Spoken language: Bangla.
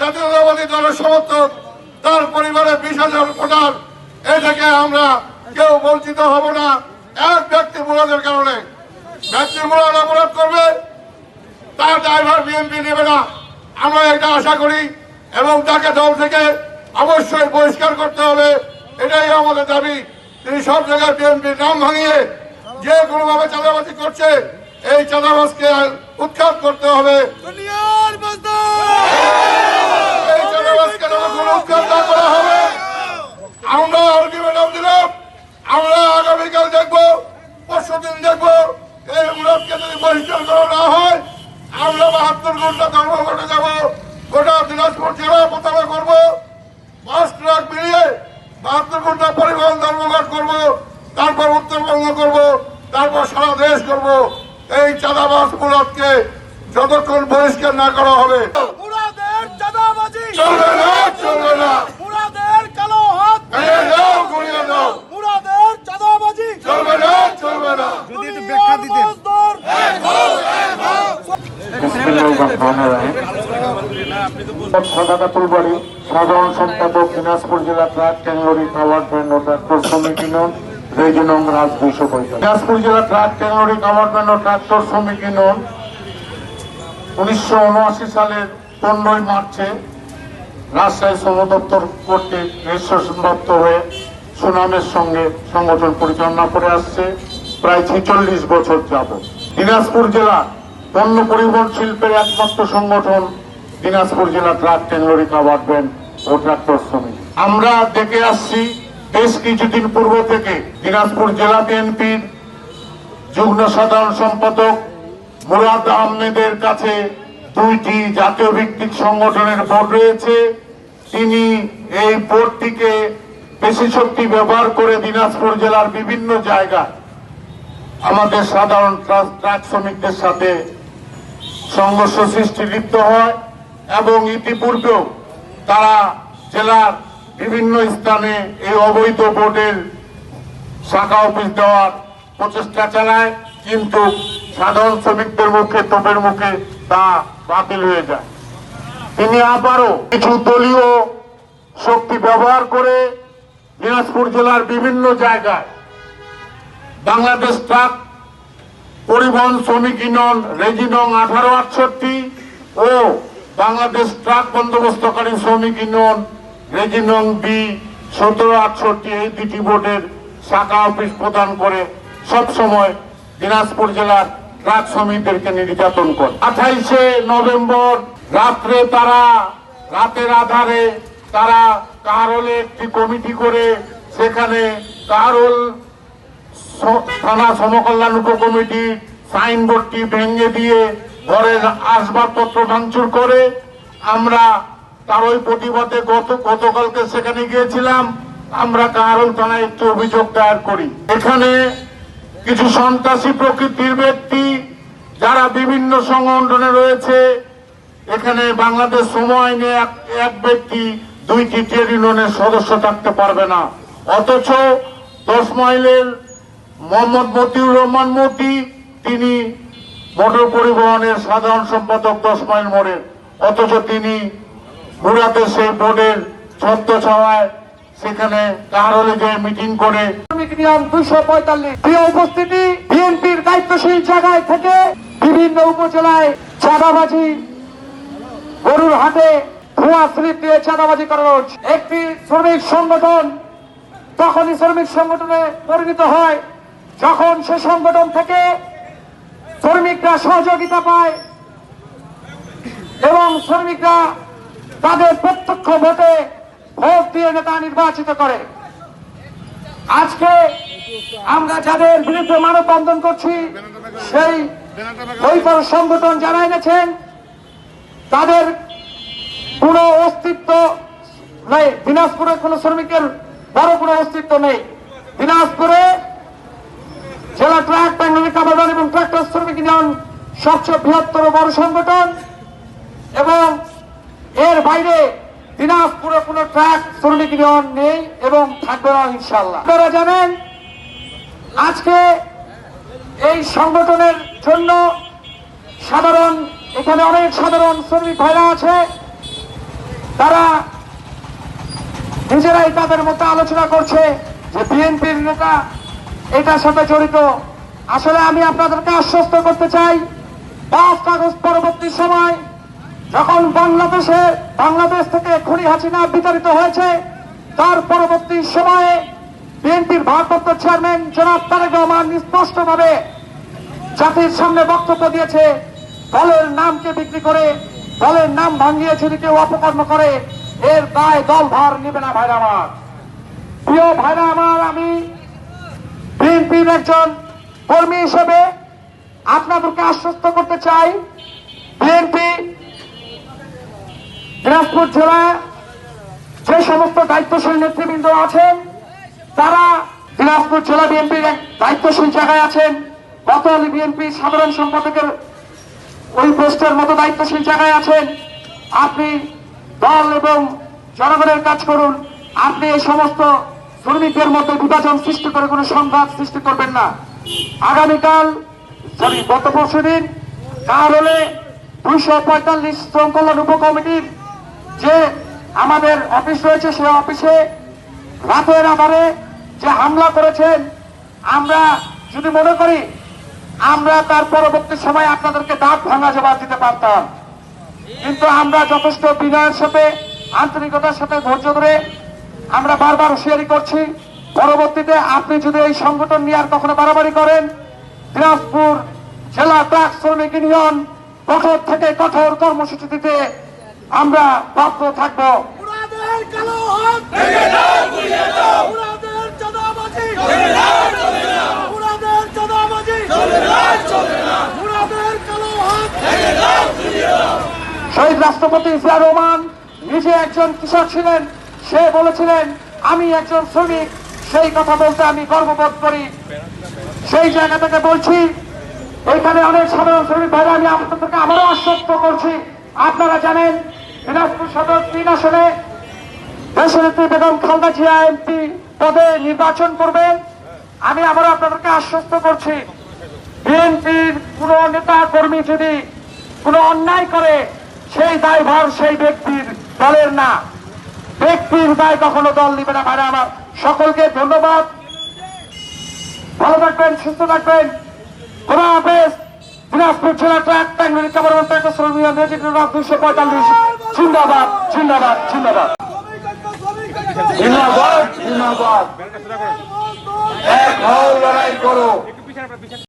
জাতীয়তাবাদী দলের সমর্থক, তার পরিবারে বিশ হাজার ভোটার, এ থেকে আমরা কেউ বঞ্চিত হব না। এক ব্যক্তি মুরাদের কারণে। ব্যক্তি মুরাদ অপরাধ করবে, তার ড্রাইভার বিএনপি নেবে না। আমরা এটা আশা করি এবং তাকে দল থেকে অবশ্যই বহিষ্কার করতে হবে। এটাই আমাদের দাবি। তিনি সব জায়গায় বিএনপির নাম ভাঙিয়ে যে কোনোভাবে চাঁদাবাজি করছে, এই চাঁদাবাজকে উৎখাত করতে হবে এই চাঁদাবাজকে যখন উৎখাত না করা হবে আমরা আলটিমেটাম দিলাম আমরা আগামীকাল দেখব পরশু দিন দেখব এই মুরাদকে যদি বহিষ্কার করা না হয় আমরা বাহাত্তর ঘণ্টা ধর্মঘটে যাব গোটা দিনাজপুর জেলা মোতাবে করব বাস ট্রাক মিলিয়ে বাহাত্তর ঘণ্টা পরিবহন ধর্মঘট করব তারপর উত্তরবঙ্গ করব তারপর সারা দেশ করব এই চাঁদাবাস মুরাদকে যতক্ষণ বহিষ্কার না করা হবে। চলবে না চলবে না। কালো হাত। ভেঙে দাও গুড়িয়ে দাও মুরাদের চাঁদাবাজি। চলবে না চলবে না। যদি একটু ব্যাখ্যা দিতেন। সাধারণ সম্পাদক দিনাজপুর জেলা ট্রাক ভ্যান ও ট্রাক্টর শ্রমিক ইউনিয়ন রেজিনং রাজ দুইশো পঁয়তাল্লিশ দিনাজপুর জেলা ট্রাক ভ্যান ও ট্রাক্টর শ্রমিক ইউনিয়ন উনিশশো উনআশি সালের পনেরোই মার্চে রাজশাহী শ্রম দপ্তর কর্তৃক রেজিস্ট্রেশনপ্রাপ্ত হয়ে সুনামের সঙ্গে সংগঠন পরিচালনা করে আসছে। প্রায় ছেচল্লিশ বছর যাবৎ। দিনাজপুর জেলা পণ্য পরিবহন শিল্পের একমাত্র সংগঠন দিনাজপুর জেলা truck tank lorry cover van ও ট্রাক্টর শ্রমিক। আমরা দেখে আসছি, বেশ কিছুদিন পূর্ব থেকে দিনাজপুর জেলা বিএনপির যুগ্ম সাধারণ সম্পাদক মুরাদ আহমেদের কাছে দুইটি জাতীয় ভিত্তিক সংগঠনের বোর্ড রয়েছে। তিনি এই বোর্ডটিকে পেশি শক্তি ব্যবহার করে দিনাজপুর জেলার বিভিন্ন জায়গায় আমাদের সাধারণ ট্রাক শ্রমিকদের সাথে সংঘর্ষ সৃষ্টি লিপ্ত হয় এবং ইতিপূর্বেও তারা জেলার বিভিন্ন স্থানে এই অবৈধ বোর্ডের শাখা অফিস দেওয়ার প্রচেষ্টা চালায়। কিন্তু সাধারণ শ্রমিকদের মুখে, তোপের মুখে তা বাতিল হয়ে যায়। তিনি আবারও কিছু দলীয় শক্তি ব্যবহার করে দিনাজপুর জেলার বিভিন্ন জায়গায় বাংলাদেশ ট্রাক পরিবহন শ্রমিক ইউনিয়ন রেজিনং আঠারো আটষট্টি ও বাংলাদেশ ট্রাক বন্দোবস্তকারী শ্রমিক ইউনিয়ন রেজিনং বি সতেরো আটষট্টি এই দুটি বোর্ডের শাখা অফিস প্রদান করে সব সময় দিনাজপুর জেলার ট্রাক শ্রমিকদেরকে নির্যাতন করে। আঠাইশে নভেম্বর রাত্রে তারা, রাতের আধারে তারা কারলে একটি কমিটি করে সেখানে কারল থানা সমকল্যাণ উপকমিটি সাইনবোর্ডটি ভেঙে দিয়ে ঘরের আসবাবপত্র ভাঙচুর করে আমরা তার ওই প্রতিবাদে গত, গতকালকে সেখানে গিয়েছিলাম। আমরা কারণ থানায় একটি অভিযোগ দায়ের করি। এখানে কিছু সন্ত্রাসী প্রকৃতির ব্যক্তি যারা বিভিন্ন সংগঠনে রয়েছে। এখানে বাংলাদেশ সময় নিয়ে এক ব্যক্তি দুইটি ট্রেড ইউনিয়নের সদস্য থাকতে পারবে না। অথচ দশ মাইলের মোহাম্মদ মতিউর রহমান মতি, তিনি মোটর পরিবহনের সাধারণ সম্পাদক দশ মাইল মোড়ের অথচ তিনি মুরাতে সেই বোর্ডের ছত্র ছাওয়ায় সেখানে কাহারলে যে মিটিং করে নিয়ম দুশো পঁয়তাল্লিশ। প্রিয় উপস্থিতি, বিএনপির দায়িত্বশীল জায়গায় থেকে বিভিন্ন উপজেলায় চাঁদাবাজি, গরুর হাটে ভুয়া স্লিপ দিয়ে চাঁদাবাজি করানো হচ্ছে একটি শ্রমিক সংগঠন তখনই শ্রমিক সংগঠনে পরিণত হয় যখন সে সংগঠন থেকে শ্রমিকরা সহযোগিতা পায় এবং শ্রমিকরা তাদের প্রত্যক্ষ ভোটে ভোট দিয়ে নেতা নির্বাচিত করে। আজকে আমরা যাদের বিরুদ্ধে মানববন্ধন করছি, সেই বৈপর সংগঠন যারা এনেছেন, তাদের কোনো অস্তিত্ব নেই। দিনাজপুরে কোনো শ্রমিকের বড় কোনো অস্তিত্ব নেই। দিনাজপুরে জেলা ট্রাক ব্যাঙ্গালী কাবাদান এবং ট্রাক্টর শ্রমিক ইউনিয়ন সবচেয়ে বৃহত্তর বড় সংগঠন এবং এর বাইরে দিনাজপুরে কোনো ট্রাক শ্রমিক ইউনিয়ন নেই এবং থাকবে না ইনশাল্লাহ আপনারা জানেন, আজকে এই সংগঠনের জন্য সাধারণ, এখানে অনেক সাধারণ শ্রমিক ভাইরা আছে। তারা নিজেরাই তাদের মধ্যে আলোচনা করছে যে বিএনপির নেতা এটার সাথে জড়িত। আসলে আমি আপনাদেরকে আশ্বস্ত করতে চাই, পাঁচ আগস্ট পরবর্তী সময় যখন বাংলাদেশে, বাংলাদেশ থেকে খনি হাসিনা বিতাড়িত হয়েছে। তার পরবর্তী সময়ে বিএনপির ভারপ্রাপ্ত চেয়ারম্যান জনাব তারেক রহমান স্পষ্টভাবে জাতির সামনে বক্তব্য দিয়েছে, দলের নামকে বিক্রি করে, দলের নাম ভাঙিয়ে যদি কেউ অপকর্ম করে। এর দায় দল ভার নেবে না ভাইরা আমার। প্রিয় ভাইরা আমার, আমি বিএনপির একজন কর্মী হিসেবে আপনাদেরকে আশ্বস্ত করতে চাই, বিএনপি দিনাজপুর জেলায় যে সমস্ত দায়িত্বশীল নেতৃবৃন্দ আছেন, তারা দিনাজপুর জেলা বিএনপির এক দায়িত্বশীল জায়গায় আছেন। গতকাল বিএনপি সাধারণ সম্পাদকের ওই পোস্টের মতো দায়িত্বশীল জায়গায় আছেন। আপনি দল এবং জনগণের কাজ করুন। আপনি এই সমস্ত শ্রমিকদের মধ্যে বিভাজন সৃষ্টি করে কোনো সংঘাত সৃষ্টি করবেন না। আগামীকাল গত পরশু দিন কার হলে দুইশো পঁয়তাল্লিশ শ্রম কল্যাণ উপকমিটির যে আমাদের অফিস রয়েছে, সে অফিসে রাতের আধারে যে হামলা করেছেন, আমরা যদি মনে করি, আমরা তার পরবর্তী সময় আপনাদেরকে দাঁত ভাঙা জবাব দিতে পারতাম। কিন্তু আমরা যথেষ্ট বিনয়ের সাথে, আন্তরিকতার সাথে ধৈর্য ধরে আমরা বারবার হুঁশিয়ারি করছি, পরবর্তীতে আপনি যদি এই সংগঠন নিয়ে আর কখনো বাড়াবাড়ি করেন, দিনাজপুর জেলা ট্রাক শ্রমিক ইউনিয়ন কঠোর থেকে কঠোর কর্মসূচি দিতে আমরা বাধ্য থাকব। শহীদ রাষ্ট্রপতি জিয়া রহমান নিজে একজন কৃষক ছিলেন। সে বলেছিলেন আমি একজন শ্রমিক সেই কথা বলতে আমি গর্ববোধ করি। সেই জায়গা থেকে বলছি এখানে অনেক সাধারণ শ্রমিক ভাইরা আমি আপনাদেরকে আবারও আশ্বস্ত করছি। আপনারা জানেন দিনাজপুর সদর তিন আসনে দেশনেত্রী বেগম খালদা জিয়া এমপি পদে নির্বাচন করবেন আমি আবারও আপনাদেরকে আশ্বস্ত করছি, বিএনপির কোন নেতা কর্মী যদি কোনো অন্যায় করে, সেই দায়ভার সেই ব্যক্তির দলের না। ব্যক্তির দায় কখনো দল নিবে না। ভাইরা আমার সকলকে ধন্যবাদ। ভালো থাকবেন, সুস্থ থাকবেন। খোদা জেলা ট্রাক ট্যাঙ্গুলি কামারমান ট্রাক শ্রমিক রেজিস্ট্রেশন দুশো পঁয়তাল্লিশ। জিন্দাবাদ জিন্দাবাদ জিন্দাবাদ। জিন্দাবাদ জিন্দাবাদ। এক হও লড়াই করো।